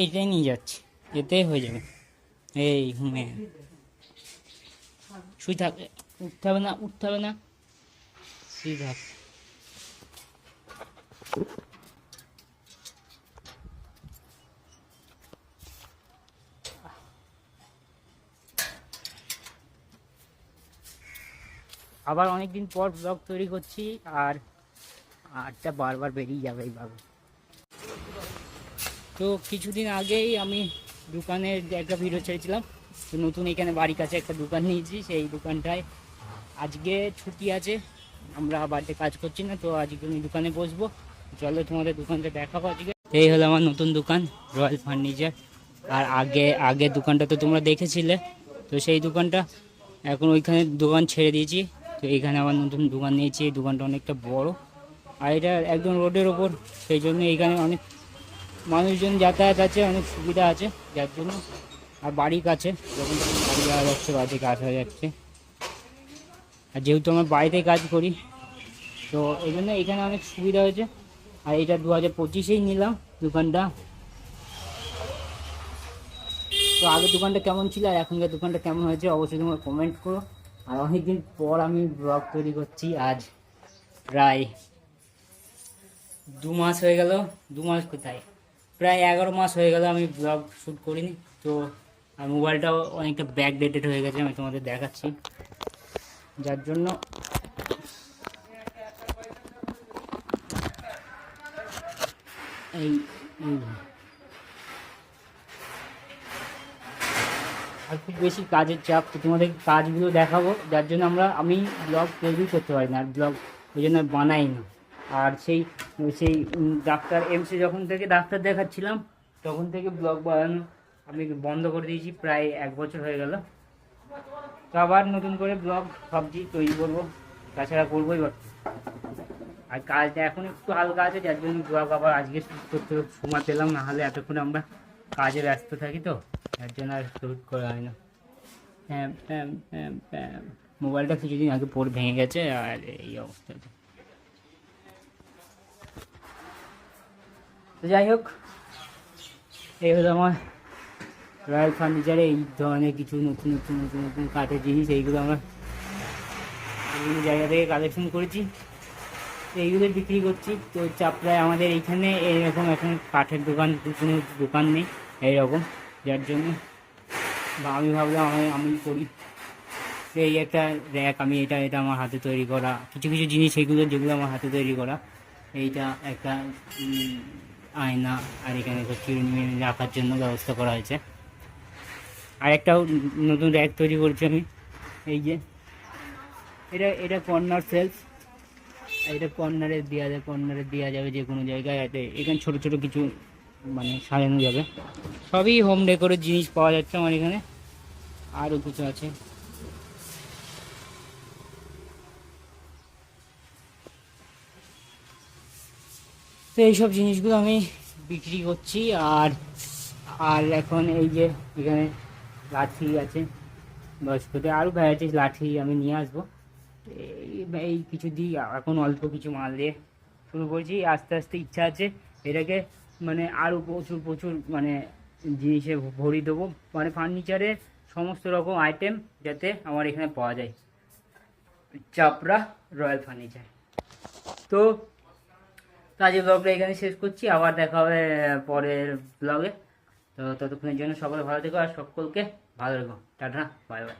এইটাই নিয়ে যাচ্ছি এতেই হয়ে যাবে। এই হুমে শুই থাক, উঠতে হবে না, উঠতে হবে না। শুই থাক। আবার অনেকদিন পর ব্লগ তৈরি করছি, আর আরটা বারবার বেরিয়ে যাবে এইভাবে। তো কিছুদিন আগেই আমি দোকানের একটা ভিডিও ছেড়েছিলাম। তো নতুন এখানে বাড়ির কাছে একটা দোকান নিয়েছি, সেই দোকানটায় আজকে ছুটি আছে, আমরা বাড়িতে কাজ করছি না, তো আজকে আমি দোকানে বসবো। চলো তোমাদের দোকানটা দেখাবো আজকে। এই হলো আমার নতুন দোকান, রয়্যাল ফার্নিচার। আর আগে, আগের দোকানটা তো তোমরা দেখেছিলে, তো সেই দোকানটা এখন ওইখানে দোকান ছেড়ে দিয়েছি। তো এখানে আবার নতুন দোকান নিয়েছি এই দোকানটা অনেকটা বড়। আর এটা একদম রোডের ওপর, সেই জন্য এইখানে অনেক মানুষজন যাতায়াত আছে, অনেক সুবিধা আছে, যার জন্য। আর বাড়ির কাছে, যখন বাড়ি যাওয়া যাচ্ছে বাড়ি থেকে আসা যাচ্ছে। আর যেহেতু আমার বাড়িতে কাজ করি, তো এই জন্য এখানে অনেক সুবিধা হয়েছে। আর এটা দু হাজার পঁচিশেই নিলাম দোকানটা। তো আগে দোকানটা কেমন ছিল আর এখনকার দোকানটা কেমন হয়েছে, অবশ্যই তোমরা কমেন্ট করো। আর অনেকদিন পর আমি ব্লগ তৈরি করছি আজ, প্রায় দু মাস হয়ে গেল। দু মাস কোথায়? প্রায় এগারো মাস হয়ে গেল আমি ব্লগ শ্যুট করিনি। তো, আর মোবাইলটাও অনেকটা ব্যাক ডেটেড হয়ে গেছে, আমি তোমাদের দেখাচ্ছি। যার জন্য এই আর খুব বেশি কাজের চাপ, তো তোমাদের কাজগুলো দেখাবো, যার জন্য আমরা, আমি ব্লগ তৈরি করতে পারি না, আর ব্লগ ওই জন্য বানাই না। আর সেই সেই ডাক্তার এমসে যখন থেকে ডাক্তার দেখাচ্ছিলাম, তখন থেকে ব্লগ বানানো আমি বন্ধ করে দিয়েছি, প্রায় এক বছর হয়ে গেল। তো আবার নতুন করে ব্লগ ভাবছি তৈরি করব, তাছাড়া করবোই বা আর কাজটা এখন একটু হালকা আছে, যার জন্য ব্লগ আবার আজকে শুট করতে সময় পেলাম, না হলে এতক্ষণ আমরা কাজে ব্যস্ত থাকি তো, যার জন্য আর শ্যুট করা হয় না। হ্যাঁ হ্যাঁ হ্যাঁ মোবাইলটা কিছুদিন আগে পড়ে ভেঙে গেছে, আর এই অবস্থাতে তো যাই হোক, এই হলো আমার রয়্যাল ফার্নিচারে এই ধরনের কিছু নতুন নতুন নতুন নতুন কাঠের জিনিস, এইগুলো আমরা বিভিন্ন জায়গা থেকে কালেকশন করেছি। এইগুলো বিক্রি করছি। তো চাপড়ায় আমাদের এইখানে এরকম এখন কাঠের দোকান কোনো দোকান নেই এইরকম। যার জন্য বা আমি ভাবলাম, আমি আমি করি। এই একটা র্যাক আমি এটা এটা আমার হাতে তৈরি করা, কিছু কিছু জিনিস এগুলো, যেগুলো আমার হাতে তৈরি করা, এইটা একটা আয়না আর এখানে একটা চিরুনি রাখার জন্য ব্যবস্থা করা হয়েছে। আর একটাও নতুন র্যাক তৈরি করছি আমি, এই যে। এটা এটা কর্নার সেলফ এটা কর্নারে দেওয়া যায় কর্নারে দেওয়া যাবে যে কোনো জায়গায়, এতে এখানে ছোটো ছোটো কিছু মানে সাজানো যাবে। সবই হোম ডেকোরের জিনিস পাওয়া যাচ্ছে আমার এখানে। আরও কিছু আছে। তো এইসব জিনিসগুলো আমি বিক্রি করছি আর আর এখন এই যে এখানে লাঠি আছে বয়স্কদের আরও ভ্যারাইটিস লাঠি আমি নিয়ে আসব। এই কিছু দিই, এখন অল্প কিছু মাল দিয়ে শুরু করছি। আস্তে আস্তে ইচ্ছা আছে এটাকে মানে আরও প্রচুর প্রচুর মানে জিনিসে ভরি দেবো। মানে ফার্নিচারের সমস্ত রকম আইটেম যাতে আমার এখানে পাওয়া যায়। Chapra royal furniture. তো তো আজকে ব্লগটা এখানে শেষ করছি, আবার দেখা হবে পরের ব্লগে তো ততক্ষণের জন্য সকলে ভালো থেকো আর সকলকে ভালো রেখো। Tata bye bye